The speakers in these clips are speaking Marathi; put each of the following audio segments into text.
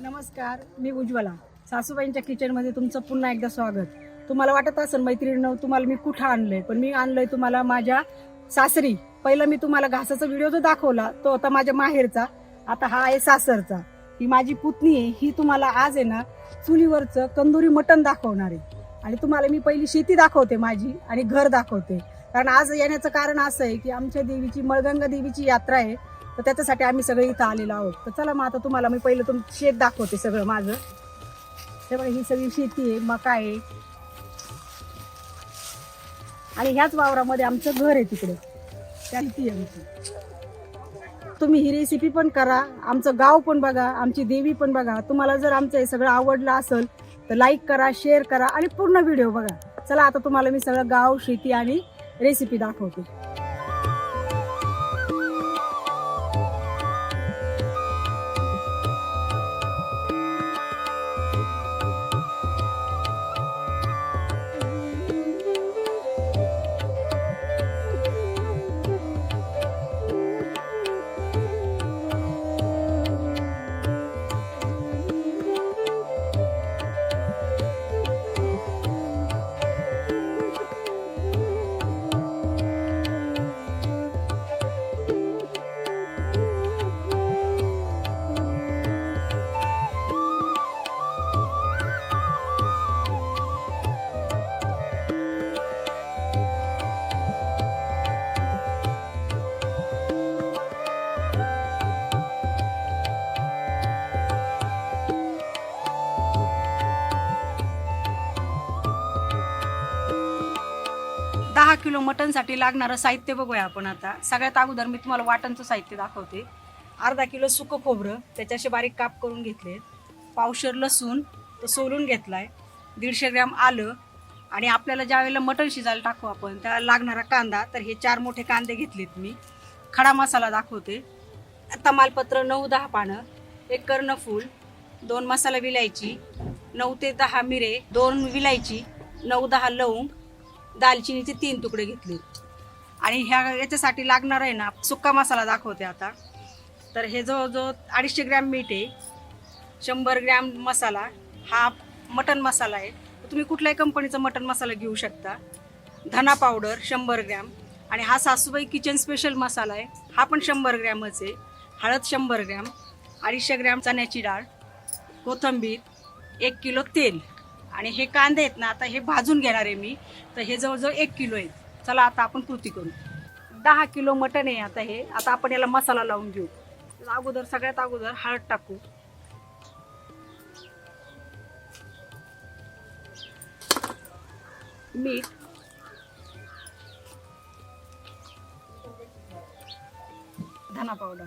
नमस्कार मी उज्ज्वला. सासूबाईंच्या किचनमध्ये तुमचं पुन्हा एकदा स्वागत. तुम्हाला वाटत असेल मैत्रिणीनं तुम्हाला मी कुठं आणलंय पण मी आणलंय तुम्हाला माझ्या सासरी. पहिलं मी तुम्हाला घासाचा व्हिडिओ जो दाखवला तो होता माझ्या माहेरचा. आता हा आहे सासरचा. ही माझी पुतणी आहे ही तुम्हाला आज आहे ना चुलीवरचं कंदुरी मटण दाखवणार आहे. आणि तुम्हाला मी पहिली शेती दाखवते माझी आणि घर दाखवते. कारण आज येण्याचं कारण असं आहे की आमच्या देवीची मळगंगा देवीची यात्रा आहे. तर त्याच्यासाठी आम्ही सगळे इथं आलेलो आहोत. तर चला मग आता तुम्हाला मी पहिलं तुम शेत दाखवते सगळं माझं. हे बघा ही सगळी शेती आहे मका आहे. आणि ह्याच वावरामध्ये आमचं घर आहे तिकडे. त्या शेती आहे आमची. तुम्ही ही रेसिपी पण करा आमचं गाव पण बघा आमची देवी पण बघा. तुम्हाला जर आमचं हे सगळं आवडलं असेल तर लाईक करा शेअर करा आणि पूर्ण व्हिडिओ बघा. चला आता तुम्हाला मी सगळं गाव शेती आणि रेसिपी दाखवते. किलो मटनसाठी लागणारं साहित्य बघूया आपण आता. सगळ्यात अगोदर मी तुम्हाला वाटणचं साहित्य दाखवते. अर्धा किलो सुकं खोबरं त्याच्याशी बारीक काप करून घेतले. पावशर लसूण तो सोलून घेतला आहे दीडशे ग्रॅम आलं. आणि आपल्याला ज्या वेळेला मटण शिजायला टाकू आपण त्याला लागणारा कांदा तर हे चार मोठे कांदे घेतलेत मी. खडा मसाला दाखवते. तमालपत्र नऊ दहा पानं एक कर्णफूल दोन मसाला विलायची नऊ ते दहा मिरे दोन विलायची नऊ दहा लवंग दालचिनीचे तीन तुकडे घेतले. आणि ह्या याच्यासाठी लागणार आहे ना सुक्का मसाला दाखवते आता. तर हे जो जो अडीचशे ग्रॅम मीठ आहे. शंभर ग्रॅम मसाला. हा मटन मसाला आहे. तुम्ही कुठल्याही कंपनीचा मटन मसाला घेऊ शकता. धना पावडर शंभर ग्रॅम. आणि हा सासूबाई किचन स्पेशल मसाला आहे. हा पण शंभर ग्रॅमच आहे. हळद शंभर ग्रॅम. अडीचशे ग्रॅम चण्याची डाळ. कोथिंबीर. एक किलो तेल. आणि हे कांदे आहेत ना आता हे भाजून घेणार आहे मी. तर हे जवळजवळ एक किलो आहेत. चला आता आपण कृती करू. दहा किलो मटण आहे आता हे. आता आपण याला मसाला लावून घेऊ. अगोदर सगळ्यात अगोदर हळद टाकू. मीठ. धना पावडर.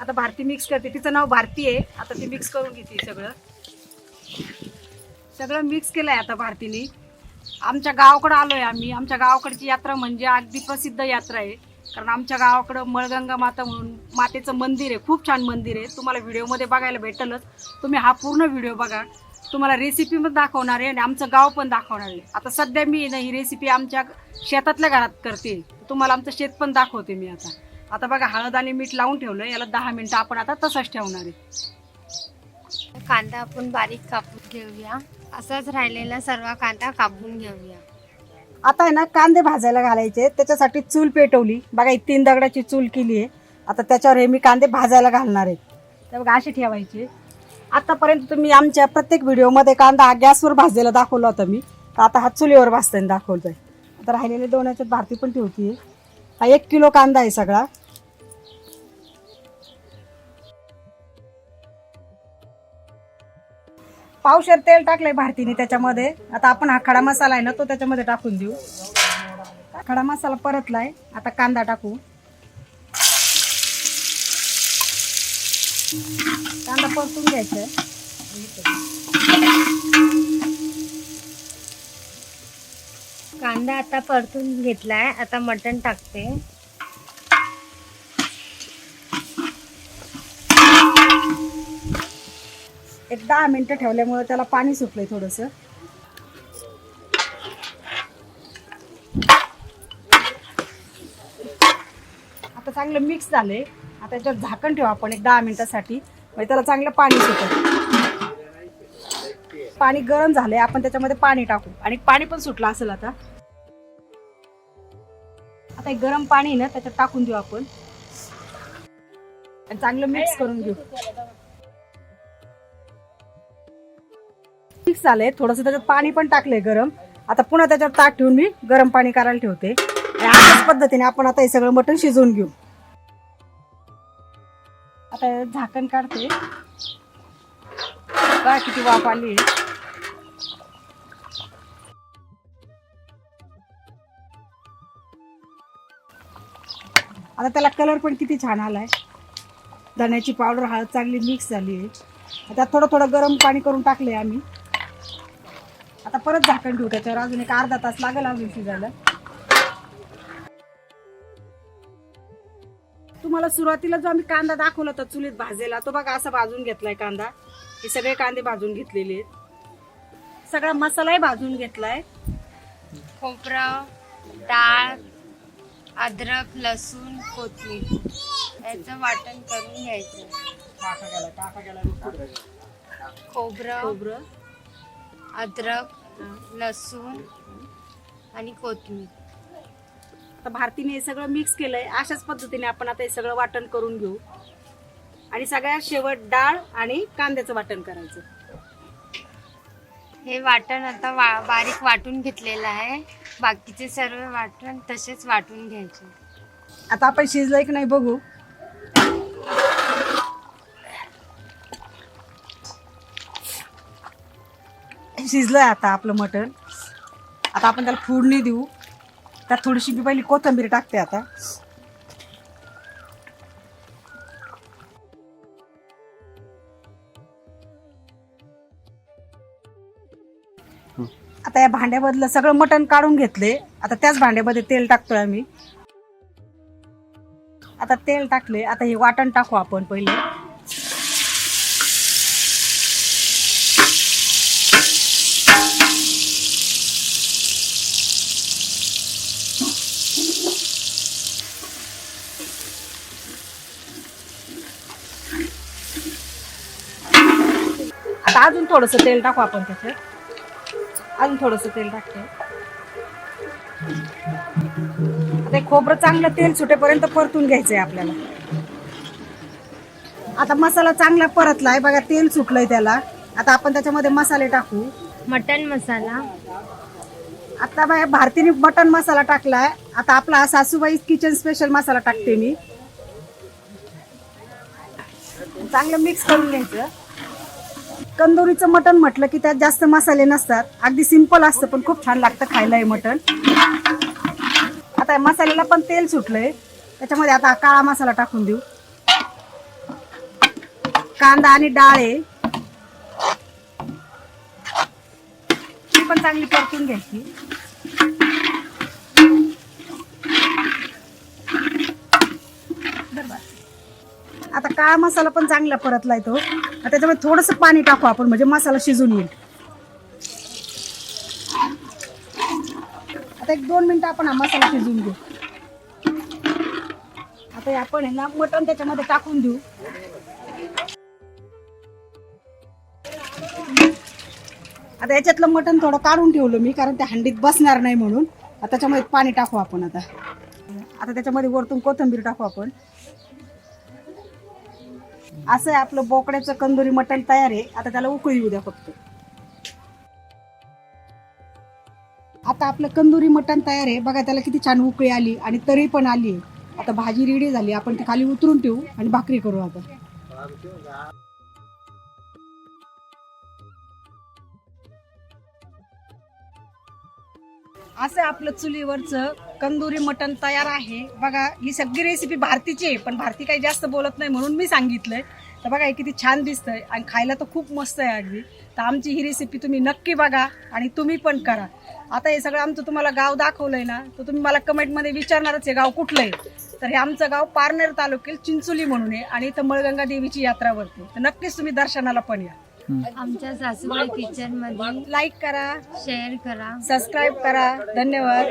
आता भारती मिक्स करते. तिचं नाव भारती आहे. आता ती मिक्स करून घेते सगळं. सगळं मिक्स केलंय आता भारतीने. आमच्या गावाकडं आलोय आम्ही. आमच्या गावाकडची यात्रा म्हणजे अगदी प्रसिद्ध यात्रा आहे. कारण आमच्या गावाकडं मळगंगा माता म्हणून मातेचं मंदिर आहे. खूप छान मंदिर आहे. तुम्हाला व्हिडिओमध्ये बघायला भेटलच. तुम्ही हा पूर्ण व्हिडिओ बघा. तुम्हाला रेसिपी पण दाखवणार आहे आणि आमचं गाव पण दाखवणार आहे. आता सध्या मी ना ही रेसिपी आमच्या शेतातल्या घरात करते. तुम्हाला आमचं शेत पण दाखवते मी आता. आता बघा हळद आणि मीठ लावून ठेवलं याला दहा मिनिटं आपण आता तसंच ठेवणार आहे. कांदा आपण बारीक कापून घेऊया. असाच राहिलेला सर्व कांदा कापून घेऊया. आता आहे ना कांदे भाजायला घालायचे. त्याच्यासाठी चूल पेटवली. बघा ही तीन दगडाची चूल केली आहे. आता त्याच्यावर हे मी कांदे भाजायला घालणार आहे. तर बघा असे ठेवायचे. आतापर्यंत तुम्ही आमच्या प्रत्येक व्हिडिओमध्ये कांदा गॅसवर भाजलेला दाखवला होता मी. तर आता हा चुलीवर भाजताना दाखवतोय. आता राहिलेले दोन याच्यात भारती पण ठेवतीये. हा एक किलो कांदा आहे सगळा. पावशेर तेल टाकलंय भारतीने त्याच्यामध्ये. आता आपण हा खडा मसाला आहे ना तो त्याच्यामध्ये टाकून देऊ. खडा मसाला परतलाय. आता कांदा टाकू. कांदा परतून घ्यायचा कांदा आता परतून घेतलाय. आता मटण टाकते. एक दहा मिनिटं ठेवल्यामुळे त्याला पाणी सुटलंय थोडंसं. आता चांगलं मिक्स झाले आता याच्यावर झाकण ठेवू आपण एक दहा मिनिटासाठी. म्हणजे त्याला चांगलं पाणी सुटत पाणी गरम झालंय आपण त्याच्यामध्ये पाणी टाकू. आणि पाणी पण सुटलं असेल आता. आता एक गरम पाणी ना त्याच्यात टाकून देऊ आपण. आणि चांगलं मिक्स करून घेऊ. मिक्स झालंय थोडस त्याच्यात पाणी पण टाकलंय गरम. आता पुन्हा त्याच्यावर ताट ठेवून मी गरम पाणी करायला ठेवते. आणि अशाच पद्धतीने आपण आता हे सगळं मटण शिजवून घेऊ. आता झाकण काढते. बघा किती वाफ आली आता त्याला कलर पण किती छान आलाय. धण्याची पावडर हळद चांगली मिक्स झाली आहे. आता थोडं थोडं गरम पाणी करून टाकले आम्ही. आता परत झाकण ठेवू त्याच्यावर. अजून एक अर्धा तास लागेल अजून शिजायला. तुम्हाला सुरुवातीला जो आम्ही कांदा दाखवला होता चुलीत भाजेला तो बघा असा भाजून घेतलाय कांदा. हे सगळे कांदे भाजून घेतलेले आहेत. सगळा मसालाही भाजून घेतलाय. खोबरं डाळ अद्रक लसूण कोथिंबीर. याचं वाटण करून घ्यायचं. खोबरं. खोबरं. अद्रक लसूण आणि कोथिंबीर. आता भारतीने हे सगळं मिक्स केलंय. अशाच पद्धतीने आपण आता हे सगळं वाटण करून घेऊ. आणि सगळ्यात शेवट डाळ आणि कांद्याचं वाटण करायचं. हे वाटण आता वा बारीक वाटून घेतलेलं आहे. बाकीचे सर्व वाटण तसेच वाटून घ्यायचे. आता आपण शिजलंय की नाही बघू. शिजलंय आता आपलं मटण. आता आपण त्याला फोडणी देऊ. त्यात थोडीशी मी पहिली कोथिंबीर टाकते आता. आता या भांड्यामधलं सगळं मटण काढून घेतले. आता त्याच भांड्यामध्ये तेल टाकतोय आम्ही. आता तेल टाकले. आता हे वाटण टाकू आपण पहिले. आता अजून थोडस तेल टाकू आपण त्याच्यात. अजून थोडस तेल टाकते. आता खोबरं चांगलं तेल सुटेपर्यंत परतून घ्यायचंय आपल्याला. आता मसाला चांगला परतलाय बघा तेल सुटलंय त्याला. आता आपण त्याच्यामध्ये मसाले टाकू. मटण मसाला. आता बाय भारतीने मटन मसाला टाकलाय. आता आपला सासूबाई किचन स्पेशल मसाला टाकते मी. चांगलं मिक्स करून घ्यायचं. कंदोरीचं मटण म्हटलं की त्यात जास्त मसाले नसतात. अगदी सिंपल असतं पण खूप छान लागतं खायला हे मटण. आता मसाल्याला पण तेल सुटलंय. त्याच्यामध्ये आता काळा मसाला टाकून देऊ. कांदा आणि डाळ आहे. ती पण चांगली परतून घ्यायची. आता काळा मसाला पण चांगला परतलाय तो. त्याच्यामध्ये थोडस पाणी टाकू आपण म्हणजे मसाला शिजून येईल. आता एक दोन मिनिटं आपण हा मसाला शिजवून घेऊ. आता आपण आहे ना मटण त्याच्यामध्ये टाकून देऊ. आता याच्यातलं मटण थोडं काढून ठेवलं मी कारण त्या हंडीत बसणार नाही म्हणून. त्याच्यामध्ये पाणी टाकू आपण आता. आता त्याच्यामध्ये वरतून कोथिंबीर टाकू आपण. असं आहे आपलं बोकड्याचं कंदुरी मटण तयार आहे. आता त्याला उकळी येऊ द्या फक्त. आता आपलं कंदुरी मटण तयार आहे. बघा त्याला किती छान उकळी आली आणि तरी पण आली आता भाजी रेडी झाली. आपण ती खाली उतरून ठेवू आणि भाकरी करू आता. असं आपलं चुलीवरचं कंदुरी मटण तयार आहे. बघा ही सगळी रेसिपी भारतीची आहे पण भारती काही जास्त बोलत नाही म्हणून मी सांगितलंय. तर बघा हे किती छान दिसतंय आणि खायला तर खूप मस्त आहे अगदी. तर आमची ही रेसिपी तुम्ही नक्की बघा आणि तुम्ही पण करा. आता हे सगळं आमचं तुम्हाला गाव दाखवलंय ना तर तुम्ही मला कमेंटमध्ये विचारणारच आहे गाव कुठलं आहे? तर हे आमचं गाव पारनेर तालुक्यात चिंचोली म्हणून आहे आणि इथं मळगंगा देवीची यात्रा भरते तर नक्कीच तुम्ही दर्शनाला पण या. आमच्या सासूबाई किचनमध्ये लाईक करा. शेअर करा. सबस्क्राईब करा. धन्यवाद.